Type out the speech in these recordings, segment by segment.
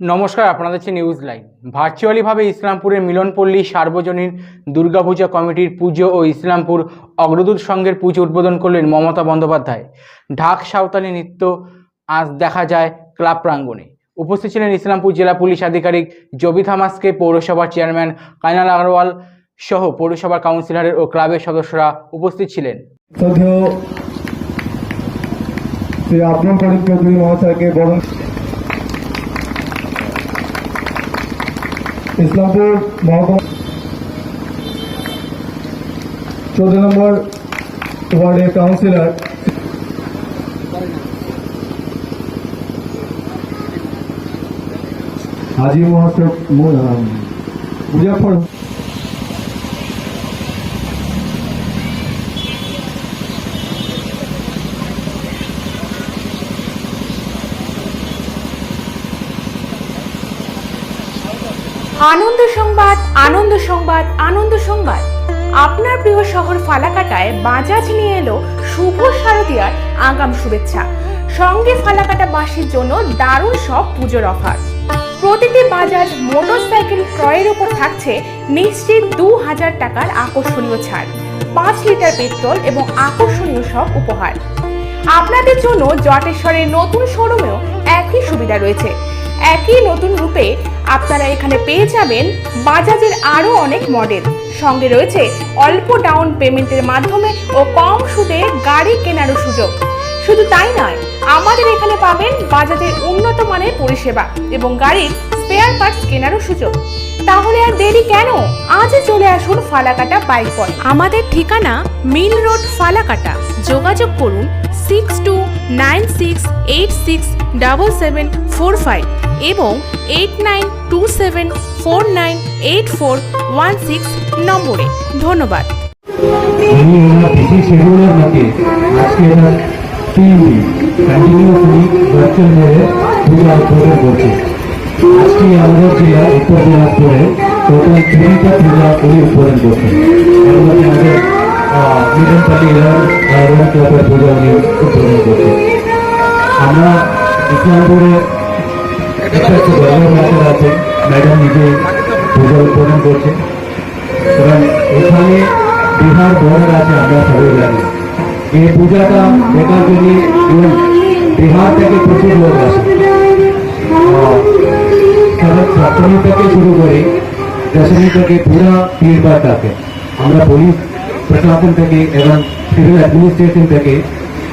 নমস্কার, আপনাদের হচ্ছে নিউজ লাইভ ভার্চুয়ালিভাবে ইসলামপুরের মিলনপল্লী সার্বজনীন দুর্গাপূজা কমিটির পুজো ও ইসলামপুর অগ্রদূত সংঘের পুজো উদ্বোধন করলেন মমতা বন্দ্যোপাধ্যায়। ঢাক, সাঁওতালি নৃত্য আজ দেখা যায় ক্লাব প্রাঙ্গণে। উপস্থিত ছিলেন ইসলামপুর জেলা পুলিশ আধিকারিক জবি থামাসকে পৌরসভার চেয়ারম্যান কাইনাল আগরওয়াল সহ পৌরসভার কাউন্সিলরের ও ক্লাবের সদস্যরা উপস্থিত ছিলেন। বরণ ইসলামপুর মহকুমা চৌদ্দ নম্বর ওয়ার্ডের কাউন্সিলর হাজি মহাশয় মুজাফর আনন্দ সংবাদ আনন্দ সংবাদ আনন্দ সংবাদ। আপনার প্রিয় শহর ফালাকাটায় বাজাজ নিয়ে এলো শুভ শারদীয়ার আগাম শুভেচ্ছা। সঙ্গে ফালাকাটা বাসীর জন্য দারুণ সব পুজোর অফার। প্রতিটি বাজাজ মোটরসাইকেল ক্রয়ের উপর থাকছে নিশ্চিত দু হাজার টাকার আকর্ষণীয় ছাড়, পাঁচ লিটার পেট্রোল এবং আকর্ষণীয় সব উপহার। আপনাদের জন্য জটেশ্বরের নতুন শোরুমেও একই সুবিধা রয়েছে। একই নতুন রূপে আপনারা এখানে পেয়ে যাবেন বাজাজের আরও অনেক মডেল। সঙ্গে রয়েছে অল্প ডাউন পেমেন্টের মাধ্যমে ও কম সুদে গাড়ি কেনারও সুযোগ। শুধু তাই নয়, আমাদের এখানে পাবেন বাজাজের উন্নত পরিষেবা এবং গাড়ির স্পেয়ার পার্টস কেনারও সুযোগ। তাহলে আর দেরি কেন? আজই চলে আসুন ফালাকাটা বাইক পয়েন্ট আমাদের ঠিকানা মিল রোড ফালাকাটা। যোগাযোগ করুন six two nine six eight six double seven four five এবং eight nine two seven four nine eight four one six নম্বরে। ধন্যবাদ। আজকে ভার্চুয়াল করছে আজকে আমাদের জেলা উত্তর দিনাজপুরে টোটাল তিনটা পূজা উদ্বোধন করছেন এর মধ্যে আমাদের করছেন আমরা ইসলামপুরে একটা আছে, ম্যাডাম নিজে পূজা করছেন। এবং এখানে বিহার বর্ডার আছে, আমরা সবাই জানি। এই পূজাটা দেখার জন্য থেকে প্রচুর লোক আসে। সারা সপ্তমী থেকে শুরু করে দশমী থেকে পুরা থাকে। আমরা পুলিশ প্রশাসন থেকে এবং সিভিল অ্যাডমিনিস্ট্রেশন থেকে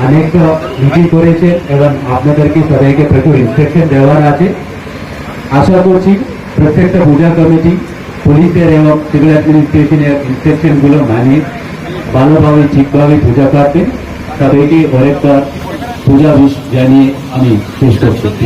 অনেকটা মিটিং করেছে এবং আপনাদেরকে সবাইকে প্রচুর ইনস্ট্রাকশন দেওয়ার আছে। আশা করছি প্রত্যেকটা পূজা কমিটি পুলিশের এবং সিভিল অ্যাডমিনিস্ট্রেশনের ইনস্ট্রাকশনগুলো মানিয়ে ভালোভাবে, ঠিকভাবে পূজা করবেন সবাইকে অনেকটা পূজা জানিয়ে আমি শেষ করছি।